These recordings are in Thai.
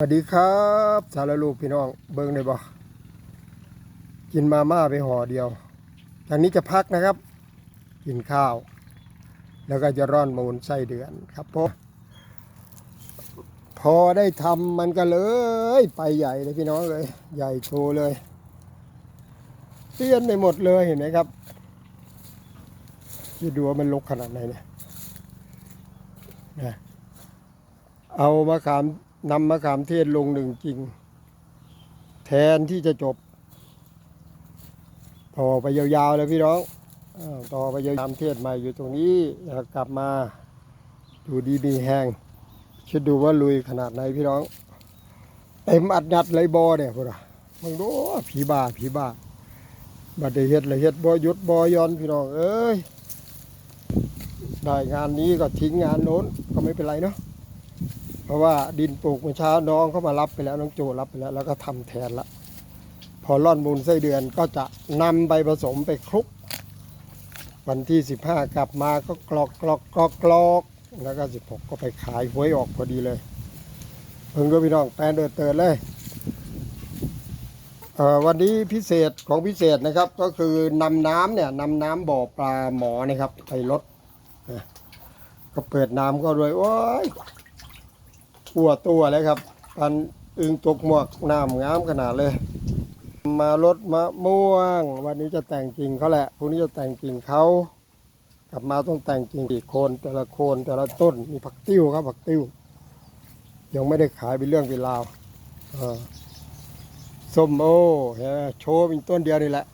สวัสดีครับ สารลูกพี่น้องเบิ้งได้บ่กินมาม่าไปห่อเดียวทางนี้จะพักนะครับ กินข้าว แล้วก็จะร่อนมูลไส้เดือนครับพอพอได้ทำมันก็เลย ไปใหญ่เลยพี่น้องเลย ใหญ่โตเลยเตี้ยนไปหมดเลยเห็นไหมครับคิดดูว่ามันลกขนาดไหนเนี่ยนะเอามะขาม นำมะขามเทศลงหนึ่งจริง แทนที่จะจบ ต่อไปยาวๆเลยพี่น้องต่อไปยาวๆมะขามเทศใหม่อยู่ตรงนี้กลับมาดูดีมีแห้งคิดดูว่าลุยขนาดไหนพี่น้องเต็มอัดยัดเลยบอเนี่ยพวกเรามึงดูผีบ้าผีบ้าบัดเฮ็ดเลยเฮ็ดบอยุดบอยอนพี่น้องเอ้ยได้งานนี้ก็ทิ้งงานโน้นก็ไม่เป็นไรเนาะ เพราะว่าดินปลูกเมื่อเช้าน้องเขามารับไปแล้วน้องโจรับไปแล้ว แล้วก็ทำแทนละ พอร่อนมูลไส้เดือนก็จะนำไปผสมไปคลุก วันที่สิบห้ากลับมาก็กรอกกรอกกรอกกรอกแล้วก็สิบหกก็ไปขายหวยออกพอดีเลยเพิ่งก็พี่น้องแปลนเดินเตินเลยเวันนี้พิเศษของพิเศษนะครับก็คือนำน้ำเนี่ยนำน้ำบ่อปลาหมอนะครับไปลดก็เปิดน้ำก็ด้วยโอ้ย ทั่วตัวเลยครับปันอึงตกหมวกน้ำงามขนาดเลย มารถมะม่วง วันนี้จะแต่งกิ่งเขาแหละพรุ่งนี้จะแต่งกิ่งเขากลับมาต้องแต่งกิ่งอีกโคนแต่ละโคนแต่ละต้นมีผักติ้วครับผักติ้ว ยังไม่ได้ขายเป็นเรื่องเป็นราวส้มโอเห็นโชว์เป็นต้นเดียวนี่แหละ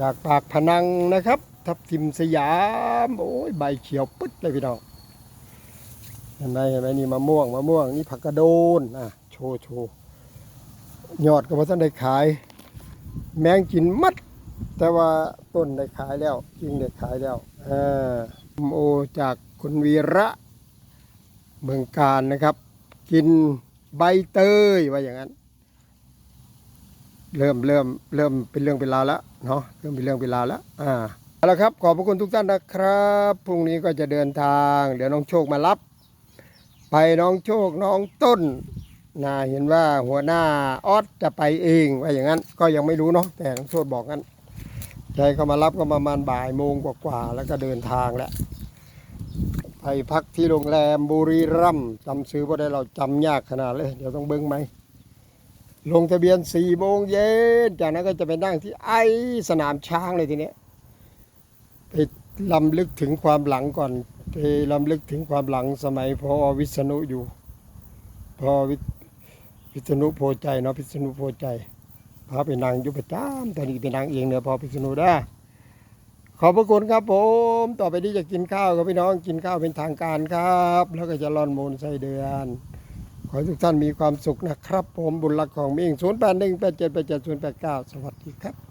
จากปากพนังนะครับ ทับทิมสยาม โอ้ยใบเขียวปึ๊ดเลยพี่น้อง เห็นไหมเห็นไหมนี่มะม่วงมะม่วงนี่ผักกระโดนอะโชว์โชว์ยอดก็มาท่านได้ขาย แมงกินมัด แต่ว่าต้นได้ขายแล้วกิ่งได้ขายแล้วอ่าส้มโอจากคุณวีระเมืองการนะครับ กินใบเตยว่าอย่างนั้น เริ่มเริ่มเริ่มเป็นเรื่องเป็นราวแล้วเนาะเริ่มเป็นเรื่องเป็นราวแล้วอ่าเอาละครับ ขอบพระคุณทุกท่านนะครับ พรุ่งนี้ก็จะเดินทาง เดี๋ยวน้องโชคมารับ ไปน้องโชคน้องต้นนะเห็นว่าหัวหน้าออสจะไปเองว่าอย่างนั้น ก็ยังไม่รู้เนาะแต่น้องโชคบอกงั้นใจเขามารับก็ประมาณบ่ายโมงกว่าๆแล้วก็เดินทางแหละไปพักที่โรงแรมบุรีรัมย์จำซื้อว่าได้เราจำยากขนาดเลย เดี๋ยวต้องเบิ้งไหมลงทะเบียนสี่โมงเย็นจากนั้นก็จะไปนั่งที่ไอสนามช้างเลยทีเนี้ยไปลำลึกถึงความหลังก่อน ไปลำลึกถึงความหลังสมัยพอวิษณุอยู่ พอวิวิษณุโพใจเนาะพิษณุโพใจพาไปนางยุประจำตอนนี้ไปนางเองเนี่ยพอพิษณุได้ขอบพระคุณครับผม ต่อไปนี้จะกินข้าวกับพี่น้องกินข้าวเป็นทางการครับ แล้วก็จะร่อนมูลไส้เดือน ขอให้ทุกท่านมีความสุขนะครับ ผมบุญรักของมิ่ง0 8 1 8 7 8 7 0 8 9สวัสดีครับ